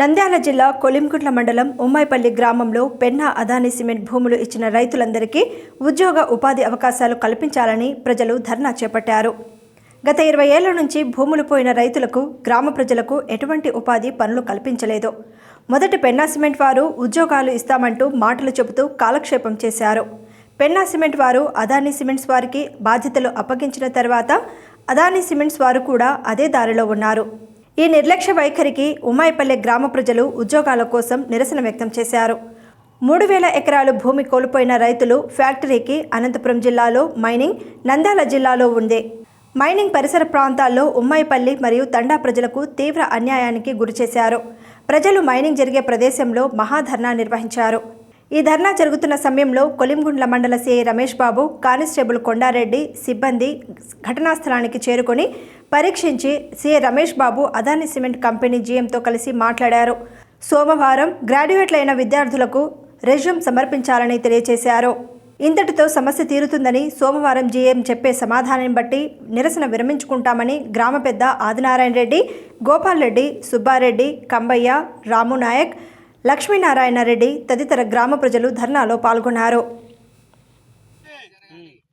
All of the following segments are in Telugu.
నంద్యాల జిల్లా కొలింగుట్ల మండలం ఉమ్మాయిపల్లి గ్రామంలో పెన్నా అదాని సిమెంట్ భూములు ఇచ్చిన రైతులందరికీ ఉద్యోగ ఉపాధి అవకాశాలు కల్పించాలని ప్రజలు ధర్నా చేపట్టారు. గత ఇరవై ఏళ్ళ నుంచి భూములు పోయిన రైతులకు గ్రామ ప్రజలకు ఎటువంటి ఉపాధి పనులు కల్పించలేదు. మొదటి పెన్నా సిమెంట్ వారు ఉద్యోగాలు ఇస్తామంటూ మాటలు చెబుతూ కాలక్షేపం చేశారు. పెన్నా సిమెంట్ వారు అదాని సిమెంట్స్ వారికి బాధ్యతలు అప్పగించిన తర్వాత అదాని సిమెంట్స్ వారు కూడా అదే దారిలో ఉన్నారు. ఈ నిర్లక్ష్య వైఖరికి ఉమాయిపల్లె గ్రామ ప్రజలు ఉద్యోగాల కోసం నిరసన వ్యక్తం చేశారు. మూడు వేల ఎకరాలు భూమి కోల్పోయిన రైతులు ఫ్యాక్టరీకి అనంతపురం జిల్లాలో మైనింగ్ నంద్యాల జిల్లాలో ఉంది మైనింగ్ పరిసర ప్రాంతాల్లో ఉమ్మాయిపల్లి మరియు తండా ప్రజలకు తీవ్ర అన్యాయానికి గురిచేశారు ప్రజలు మైనింగ్ జరిగే ప్రదేశంలో మహాధర్నా నిర్వహించారు. ఈ ధర్నా జరుగుతున్న సమయంలో కొలింగుండ్ల మండల సిఐ రమేష్ బాబు కానిస్టేబుల్ కొండారెడ్డి సిబ్బంది ఘటనా స్థలానికి చేరుకొని పరీక్షించి CA Ramesh Babu Adani cement company జీఎంతో కలిసి మాట్లాడారు. సోమవారం గ్రాడ్యుయేట్లైన విద్యార్థులకు రెజ్యూమ్ సమర్పించాలని తెలియజేశారు. ఇంతటితో సమస్య తీరుతుందని సోమవారం జీఎం చెప్పే సమాధానం బట్టి నిరసన విరమించుకుంటామని గ్రామ పెద్ద ఆదినారాయణ రెడ్డి గోపాల్ రెడ్డి సుబ్బారెడ్డి కంబయ్య రాము నాయక్ లక్ష్మీనారాయణ రెడ్డి తదితర గ్రామ ప్రజలు ధర్నాలో పాల్గొన్నారు.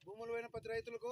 భూములు రైతులకు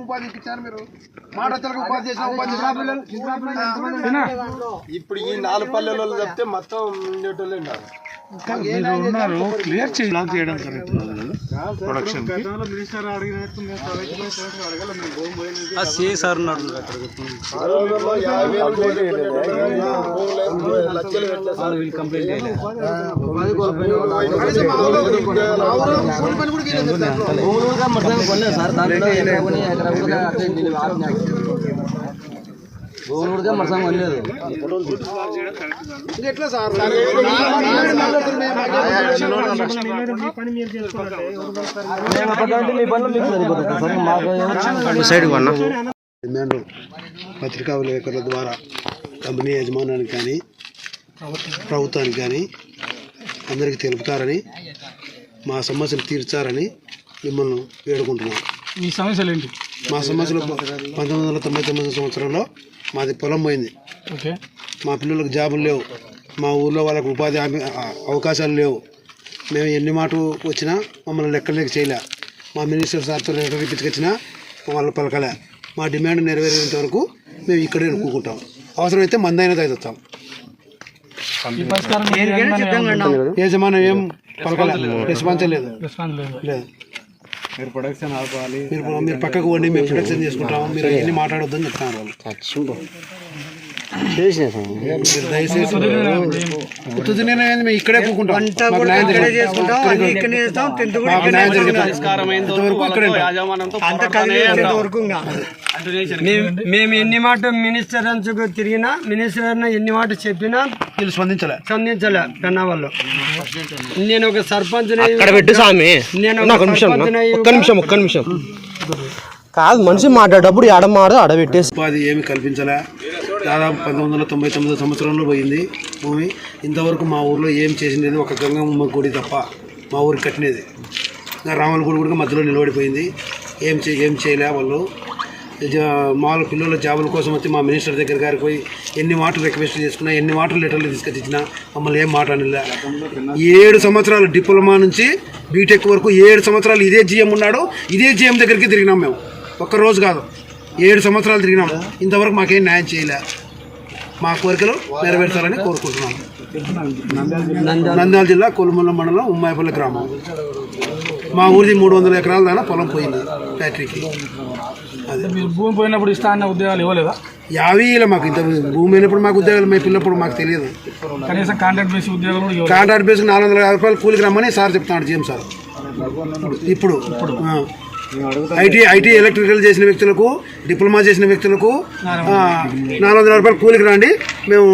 ఉపాధి ఇప్పించారు మీరు? మాటలకు ఉపాధి చేసిన ఉపాధి చేసిన ఇప్పుడు ఈ నాలుగు పల్లెలలో చెప్తే మొత్తం ఉండేటోళ్ళే మీరు ఉన్నారు క్లియర్ చేయి బ్లాక్ చేయడం కరెక్ట్ ప్రొడక్షన్ సిఎస్ఆర్ ఉన్నాడు ఆరోగ్యంలో యాభై వేలు కోట్లు పెట్టారు. భూములు ఏం లక్షలు పెట్టలేదు సార్. వీళ్ళు కంప్లైంట్ చేయలేదు కూలి పని కూడా చేయలేదు సార్. భూములుగా మొత్తం కొనలేదు సార్ దాంట్లో మొత్తం కొనలేదు ఇది ఎట్లా సార్ డిమాండ్ పత్రికా విలేకరుల ద్వారా కంపెనీ యజమానానికి కానీ ప్రభుత్వానికి కానీ అందరికీ తెలుపుతారని మా సమస్యలు తీర్చారని మిమ్మల్ని వేడుకుంటున్నాం ఈ సమస్యలు ఏంటి మా సమస్యలు పంతొమ్మిది వందల తొంభై తొమ్మిది సంవత్సరంలో మాది పొలం పోయింది. ఓకే. మా పిల్లలకు జాబులు లేవు. మా ఊర్లో వాళ్ళకు ఉపాధి హామీ అవకాశాలు లేవు. మేము ఎన్ని మాట వచ్చినా మమ్మల్ని లెక్కలేక చేయలే. మా మినిస్టర్ సార్తో లెటర్ ఇప్పించుకొచ్చినా వాళ్ళు పలకలే. మా డిమాండ్ నెరవేరేంత వరకు మేము ఇక్కడే కూకుంటాం. అవసరమైతే మందైనా తగ్గుతాం యజమానం ఏం పలకలే. రెస్పాన్స్ లేదు. రెస్పాన్స్ లేదు. లేదు. మీరు ప్రొడక్షన్ ఆపాలి. మీరు మీరు పక్కకు పోండి మేము ప్రొడక్షన్ చేసుకుంటాం మీరు ఎన్ని మాట్లాడొద్దని చెప్తున్నారు వాళ్ళు. ఇక్కడే. మేము- ఎన్ని మాట మినిస్టర్ తిరిగినా మినిస్టర్ ఎన్ని మాట చెప్పినా వీళ్ళు స్పందించలే స్పందించలే పెన్నా వాళ్ళు నేను ఒక సర్పంచ్ నేను ఒక్క నిమిషం ఒక్క కాదు మనిషి మాట్లాడేటప్పుడు ఆడ పెట్టేసి ఉపాధి ఏమి కల్పించలే దాదాపు పంతొమ్మిది వందల తొంభై తొమ్మిదో సంవత్సరంలో పోయింది భూమి. ఇంతవరకు మా ఊర్లో ఏం చేసినది ఒక గంగమ్మ గుడి తప్ప మా ఊరికి కట్టినది. ఇంకా రాముల గుడి కూడా మధ్యలో నిలబడిపోయింది. ఏం చే ఏం చేయలే వాళ్ళు. జా- మామూలు పిల్లల జాబుల కోసం వచ్చి మా మినిస్టర్ దగ్గర గారికి పోయి ఎన్ని మాటలు రిక్వెస్ట్ చేసుకున్నా ఎన్ని మాటలు లెటర్లు తీసుకొచ్చినా మమ్మల్ని ఏం మాట అనలే. ఏడు సంవత్సరాలు డిప్లొమా నుంచి బీటెక్ వరకు ఏడు సంవత్సరాలు ఇదే జిఎం ఉన్నాడు ఇదే జిఎం దగ్గరికి తిరిగినాం మేము. ఒక్క రోజు కాదు. ఏడు సంవత్సరాలు తిరిగినాం. ఇంతవరకు మాకేం న్యాయం చేయలే. మా కోరికలు నెరవేర్చాలని కోరుకుంటున్నాం. నంద్యాల జిల్లా కొలుమల్ల మండలం ఉమ్మాయిపల్లి గ్రామం. మా ఊరిది మూడు వందల ఎకరాల దాకా పొలం పోయింది ఫ్యాక్టరీకి. అది. మీరు భూమి పోయినప్పుడు ఇస్తా అన్న ఉద్యోగాలు ఇవ్వలేదా? యావీల మాకు ఇంత భూమి అయినప్పుడు మాకు ఉద్యోగాలు మేము పిల్లప్పుడు మాకు తెలియదు. కనీసం కాంట్రాక్ట్ బేసి ఉద్యోగాలు కాంట్రాక్ట్ బేస్కి నాలుగు వందల యాభై రూపాయలు కూలికి రమ్మని సార్ చెప్తున్నాడు జిఎం సార్. ఇప్పుడు. ఆ. ఐటీ ఐటీ ఎలక్ట్రికల్ చేసిన వ్యక్తులకు డిప్లొమా చేసిన వ్యక్తులకు నాలుగు వందల. రూపాయలు కూలికి రండి మేము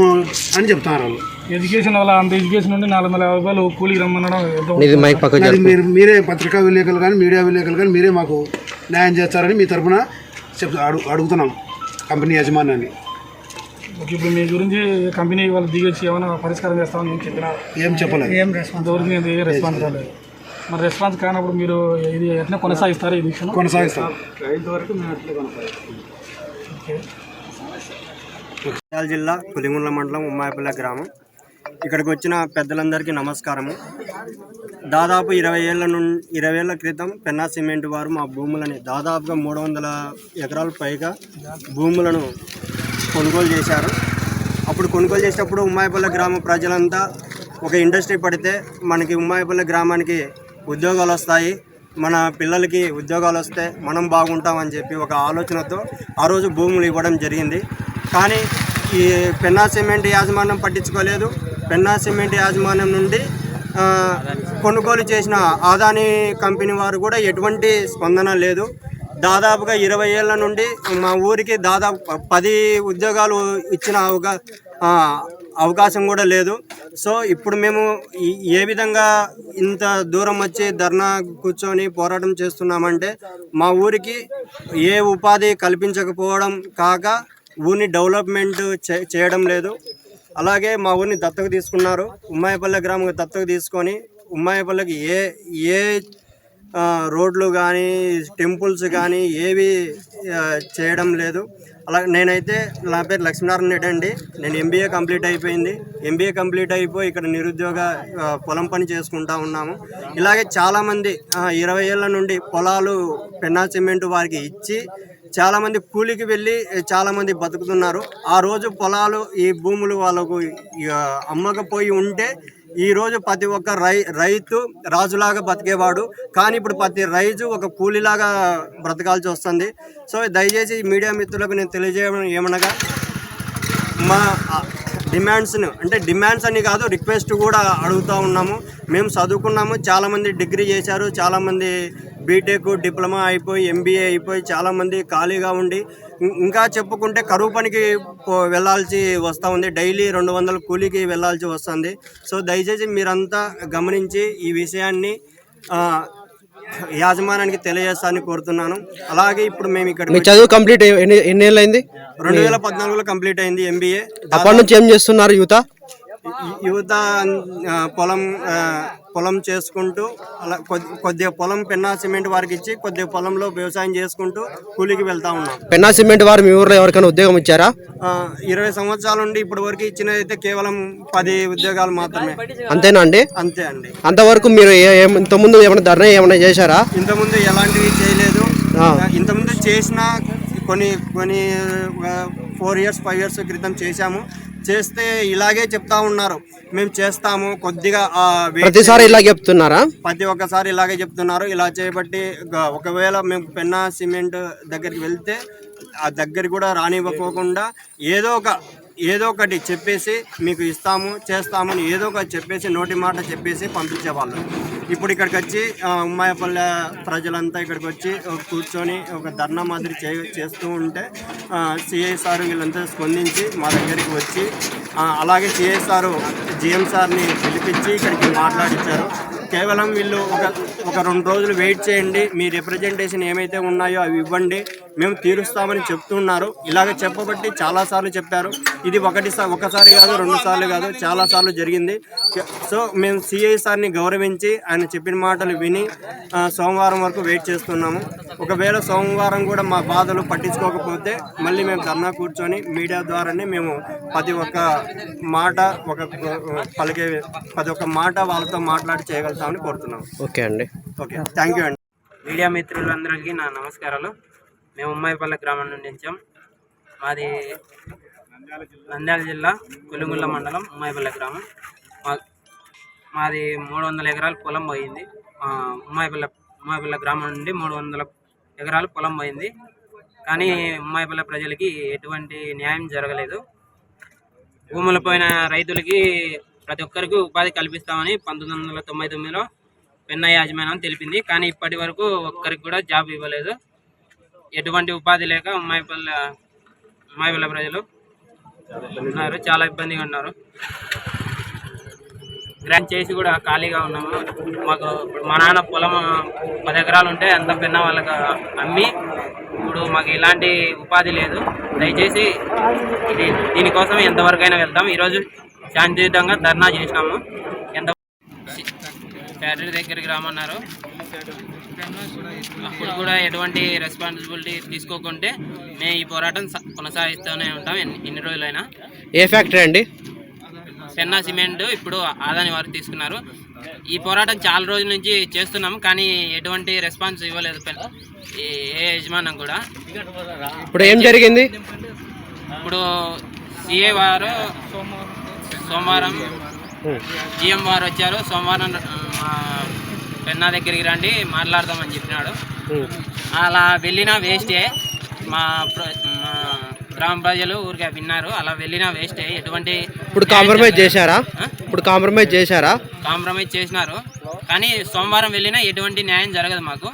అని చెప్తున్నారు వాళ్ళు ఎడ్యుకేషన్ వల్ల అంత ఎడ్యుకేషన్ ఉండి నాలుగు వందల యాభై రూపాయలు కూలికి రమ్మనడం. మీరు మీరే పత్రికా విలేకరులు కానీ మీడియా విలేకరులు కానీ మీరే మాకు న్యాయం చేస్తారని మీ తరఫున చెప్ అడుగు అడుగుతున్నాం కంపెనీ యజమానాన్ని ఇప్పుడు మీ గురించి కంపెనీ వాళ్ళు దిగొచ్చి ఏమైనా పరిష్కారం చేస్తామని నేను చెప్పిన ఏం చెప్పలేదు. అంతవరకు నేను ఏ రెస్పాన్స్ రాలేదు. మరి రెస్పాన్స్ కానప్పుడు మీరు ఇది ఎట్లా కొనసాగిస్తారు ఈ విషయం కొనసాగిస్తాం. నంద్యాల జిల్లా పులిగుండ్ల మండలం ఉమ్మాయపల్లె గ్రామం. ఇక్కడికి వచ్చిన పెద్దలందరికీ నమస్కారము. దాదాపు ఇరవై ఏళ్ళ నుండి ఇరవై ఏళ్ళ క్రితం పెన్నా సిమెంట్ వారు మా భూములని దాదాపుగా మూడు వందల ఎకరాల పైగా భూములను కొనుగోలు చేశారు. అప్పుడు కొనుగోలు చేసేటప్పుడు ఉమ్మాయపల్లె గ్రామ ప్రజలంతా ఒక ఇండస్ట్రీ పడితే మనకి ఉమ్మాయపల్లె గ్రామానికి ఉద్యోగాలు వస్తాయి. మన పిల్లలకి ఉద్యోగాలు వస్తే మనం బాగుంటామని చెప్పి ఒక ఆలోచనతో ఆ రోజు భూములు ఇవ్వడం జరిగింది. కానీ ఈ పెన్నా సిమెంట్ యాజమాన్యం పట్టించుకోలేదు. పెన్నా సిమెంట్ యాజమాన్యం నుండి కొనుగోలు చేసిన ఆదాని కంపెనీ వారు కూడా ఎటువంటి స్పందన లేదు. దాదాపుగా ఇరవై ఏళ్ళ నుండి మా ఊరికి దాదాపు పది ఉద్యోగాలు ఇచ్చిన ఒక అవకాశం కూడా లేదు. సో ఇప్పుడు మేము ఏ విధంగా ఇంత దూరం వచ్చి ధర్నా కూర్చొని పోరాటం చేస్తున్నామంటే మా ఊరికి ఏ ఉపాధి కల్పించకపోవడం కాక ఊరిని డెవలప్మెంట్ చే- చేయడం లేదు. అలాగే మా ఊరిని దత్తకు తీసుకున్నారు. ఉమ్మాయపల్లె గ్రామం దత్తకు తీసుకొని ఉమ్మాయపల్లెకి ఏ ఏ రోడ్లు కానీ టెంపుల్స్ కానీ ఏవి చేయడం లేదు. అలా నేనైతే నా పేరు లక్ష్మీనారాయణ రెడ్డి అండి. నేను ఎంబీఏ కంప్లీట్ అయిపోయింది. ఎంబీఏ కంప్లీట్ అయిపోయి ఇక్కడ నిరుద్యోగ పొలం పని చేసుకుంటా ఉన్నాము. ఇలాగే చాలామంది ఇరవై ఏళ్ళ నుండి పొలాలు పెన్నా సిమెంట్ వారికి ఇచ్చి చాలామంది కూలికి వెళ్ళి చాలామంది బతుకుతున్నారు. ఆ రోజు పొలాలు ఈ భూములు వాళ్ళకు ఇక అమ్మకపోయి ఉంటే ఈరోజు ప్రతి ఒక్క రై రైతు రాజులాగా బతికేవాడు. కానీ ఇప్పుడు ప్రతి రైతు ఒక కూలీలాగా బ్రతకాల్సి వస్తుంది. సో దయచేసి మీడియా మిత్రులకు నేను తెలియజేయడం ఏమనగా మా డిమాండ్స్ను అంటే డిమాండ్స్ అని కాదు రిక్వెస్ట్ కూడా అడుగుతూ ఉన్నాము. మేము చదువుకున్నాము చాలామంది డిగ్రీ చేశారు చాలామంది బీటెక్ డిప్లొమా అయిపోయి ఎంబీఏ అయిపోయి చాలామంది ఖాళీగా ఉండి ఇంకా చెప్పుకుంటే కరువు పనికి వెళ్ళాల్సి వస్తూ ఉంది. డైలీ రెండు వందల కూలీకి వెళ్ళాల్సి వస్తుంది. సో దయచేసి మీరంతా గమనించి ఈ విషయాన్ని ఆ, యాజమాన్యానికి తెలియజేస్తానని కోరుతున్నాను. అలాగే ఇప్పుడు మేము ఇక్కడ మీ చదువు కంప్లీట్ అయ్యి ఎన్ని ఏళ్ళు అయింది రెండు వేల పద్నాలుగులో కంప్లీట్ అయింది ఎంబీఏ అప్పటి నుంచి ఏం చేస్తున్నారు యువత? యువత పొలం పొలం చేసుకుంటూ అలా కొద్ది కొద్దిగా పొలం పెన్నా సిమెంట్ వారికి ఇచ్చి కొద్దిగా పొలంలో వ్యవసాయం చేసుకుంటూ కూలికి వెళ్తా ఉన్నాం. పెన్నా సిమెంట్ వారు మీ ఊర్లో ఎవరికైనా ఉద్యోగం ఇచ్చారా? ఇరవై సంవత్సరాల నుండి ఇప్పటి వరకు ఇచ్చినదైతే కేవలం పది ఉద్యోగాలు మాత్రమే. అంతేనా అండి? అంతే అండి. అంతవరకు మీరు ఇంతకుముందు ఏమైనా ధర్నా ఏమైనా చేశారా? ఇంతకుముందు ఎలాంటివి చేయలేదు. ఇంతకుముందు చేసిన కొన్ని కొన్ని ఫోర్ ఇయర్స్ ఫైవ్ ఇయర్స్ క్రితం చేశాము. చేస్తే ఇలాగే చెప్తా ఉన్నారు. మేము చేస్తాము. కొద్దిగా ప్రతిసారి ఇలా చెప్తున్నారా? ప్రతి ఒక్కసారి ఇలాగే చెప్తున్నారు. ఇలా చేయబట్టి ఒకవేళ మేము పెన్నా సిమెంట్ దగ్గరికి వెళ్తే ఆ దగ్గరికి కూడా రానివ్వకోకుండా ఏదో ఒక ఏదో ఒకటి చెప్పేసి మీకు ఇస్తాము చేస్తాము అని ఏదో ఒకటి చెప్పేసి నోటి మాట చెప్పేసి పంపించేవాళ్ళు. ఇప్పుడు ఇక్కడికి వచ్చి ఉమ్మాయపల్లె ప్రజలంతా ఇక్కడికి వచ్చి ఒక కూర్చొని ఒక ధర్నా మాదిరి చే చేస్తూ ఉంటే సిఐ సార్ వీళ్ళంతా స్పందించి మా దగ్గరికి వచ్చి అలాగే సిఐ సారు జిఎం సార్ని పిలిపించి ఇక్కడికి మాట్లాడించారు కేవలం వీళ్ళు ఒక ఒక రెండు రోజులు వెయిట్ చేయండి మీ రిప్రజెంటేషన్ ఏమైతే ఉన్నాయో అవి ఇవ్వండి. మేము తీరుస్తామని చెప్తున్నారు. ఇలాగ చెప్పబట్టి చాలాసార్లు చెప్పారు. ఇది ఒకటి ఒకసారి కాదు రెండు సార్లు కాదు చాలా సార్లు జరిగింది. సో మేము సిఐ సార్ని గౌరవించి ఆయన చెప్పిన మాటలు విని సోమవారం వరకు వెయిట్ చేస్తున్నాము. ఒకవేళ సోమవారం కూడా మా బాధలు పట్టించుకోకపోతే మళ్ళీ మేము ధర్నా కూర్చొని మీడియా ద్వారానే మేము ప్రతి ఒక్క మాట ఒక పలికే ప్రతి ఒక్క మాట వాళ్ళతో మాట్లాడి చేయగలుగుతామని కోరుతున్నాం ఓకే అండి. ఓకే. థ్యాంక్ యూ అండి. మీడియా మిత్రులందరికీ నా నమస్కారాలు. మేము ఉమ్మాయిపల్లె గ్రామం నుండి వచ్చాం. మాది నంద్యాల జిల్లా పులిగుల్ల మండలం ఉమ్మాయిపల్లె గ్రామం. మా మాది మూడు వందల ఎకరాలు పొలం పోయింది. ఉమ్మాయిపల్లె ఉమ్మాయిపల్లె గ్రామం నుండి మూడు వందల ఎకరాల పొలం పోయింది. కానీ ఉమ్మాయిపల్లె ప్రజలకి ఎటువంటి న్యాయం జరగలేదు. భూములు పోయిన రైతులకి ప్రతి ఒక్కరికి ఉపాధి కల్పిస్తామని పంతొమ్మిది వందల తొంభై తొమ్మిదిలో పెన్న యాజమాన్యం తెలిపింది. కానీ ఇప్పటి వరకు ఒక్కరికి కూడా జాబ్ ఇవ్వలేదు. ఎటువంటి ఉపాధి లేక ఉమ్మాయిపల్లె ఉమ్మాయిపల్లె ప్రజలు ఉన్నారు. చాలా ఇబ్బందిగా ఉన్నారు. గ్రాంట్ చేసి కూడా ఖాళీగా ఉన్నాము. మాకు ఇప్పుడు మా నాన్న పొలం పది ఎకరాలు ఉంటే అంత పిన్న వాళ్ళకి అమ్మి ఇప్పుడు మాకు ఎలాంటి ఉపాధి లేదు. దయచేసి ఇది దీనికోసం ఎంతవరకైనా వెళ్తాం ఈరోజు శాంతియుతంగా ధర్నా చేసినాము. ఎంత ఫ్యాక్టరీ దగ్గరికి రామన్నారు అప్పుడు కూడా ఎటువంటి రెస్పాన్సిబిలిటీ తీసుకోకుంటే మేము ఈ పోరాటం కొనసాగిస్తూనే ఉంటాం. ఎన్ని రోజులైనా. ఏ ఫ్యాక్టరీ అండి? పెన్నా సిమెంట్ ఇప్పుడు ఆదాని వారు తీసుకున్నారు. ఈ పోరాటం చాలా రోజుల నుంచి చేస్తున్నాం కానీ ఎటువంటి రెస్పాన్స్ ఇవ్వలేదు ఏ ఏ యజమానం కూడా. ఇప్పుడు ఏం జరిగింది? ఇప్పుడు సిఏ వారు సోమవారం జిఎం వారు వచ్చారు. సోమవారం పెన్నా దగ్గరికి రండి మాట్లాడదామని చెప్పినాడు. అలా వెళ్ళినా వేస్టే. మా గ్రామ ప్రజలు ఊరికే విన్నారు అలా వెళ్ళినా వేస్టే. ఎటువంటి ఇప్పుడు కాంప్రమైజ్ చేశారా? ఇప్పుడు కాంప్రమైజ్ చేశారా? కాంప్రమైజ్ చేసినారు. కానీ సోమవారం వెళ్ళినా ఎటువంటి న్యాయం జరగదు మాకు.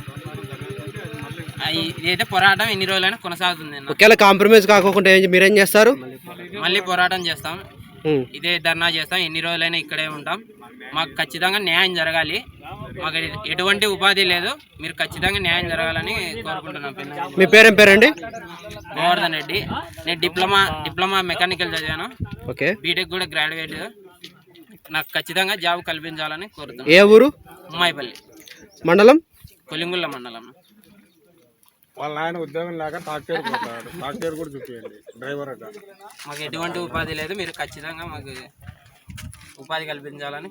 ఇదైతే పోరాటం ఎన్ని రోజులైనా కొనసాగుతుంది. ఒకవేళ కాంప్రమైజ్ కాకుండా మీరేం చేస్తారు? మళ్ళీ పోరాటం చేస్తాం. ఇదే ధర్నా చేస్తాం. ఎన్ని రోజులైనా ఇక్కడే ఉంటాం. మాకు ఖచ్చితంగా న్యాయం జరగాలి. మాకు ఎటువంటి ఉపాధి లేదు. మీరు ఖచ్చితంగా న్యాయం జరగాలని కోరుకుంటున్నాం. మీ పేరేం పేరండి? గోవర్ధన్ రెడ్డి. నేను డిప్లొమా డిప్లొమా మెకానికల్ చదివాను. ఓకే. బీటెక్ కూడా గ్రాడ్యుయేట్. నాకు ఖచ్చితంగా జాబ్ కల్పించాలని కోరుతున్నాను. ఏ ఊరు? ఉమ్మాయిపల్లి. మండలం? కొలింగుళ్ళ మండలం. వాళ్ళ ఆయన ఉద్యోగం లేక టాక్టర్ పోతాడు. టాక్టర్ కూడా చూపించండి డ్రైవర్ అట. మాకు ఎటువంటి ఉపాధి లేదు. మీరు ఖచ్చితంగా మాకు ఉపాధి కల్పించాలని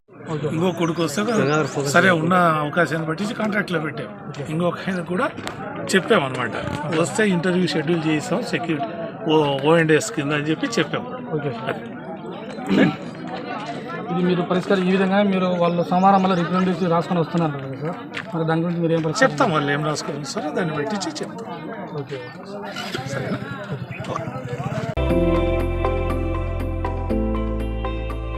ఇంకో కొడుకు వస్తే సరే ఉన్న అవకాశాన్ని బట్టి కాంట్రాక్ట్లో పెట్టాం. ఇంకొక ఆయన కూడా చెప్పామన్నమాట. వస్తే ఇంటర్వ్యూ షెడ్యూల్ చేస్తాం సెక్యూరిటీ ఓ ఓఎన్డీఎస్ కింద అని చెప్పి చెప్పాం. ఓకే ఇది మీరు పరిష్కారం ఈ విధంగా మీరు వాళ్ళు సోమవారం మళ్ళీ రిప్రజెంటేటివ్ రాసుకొని వస్తున్నారు కదా సార్. మరి దాని గురించి మీరు ఏం చెప్తాం వాళ్ళు ఏం రాసుకోవాలి సార్ దాన్ని బట్టి చెప్తాం. ఓకే సరేనా?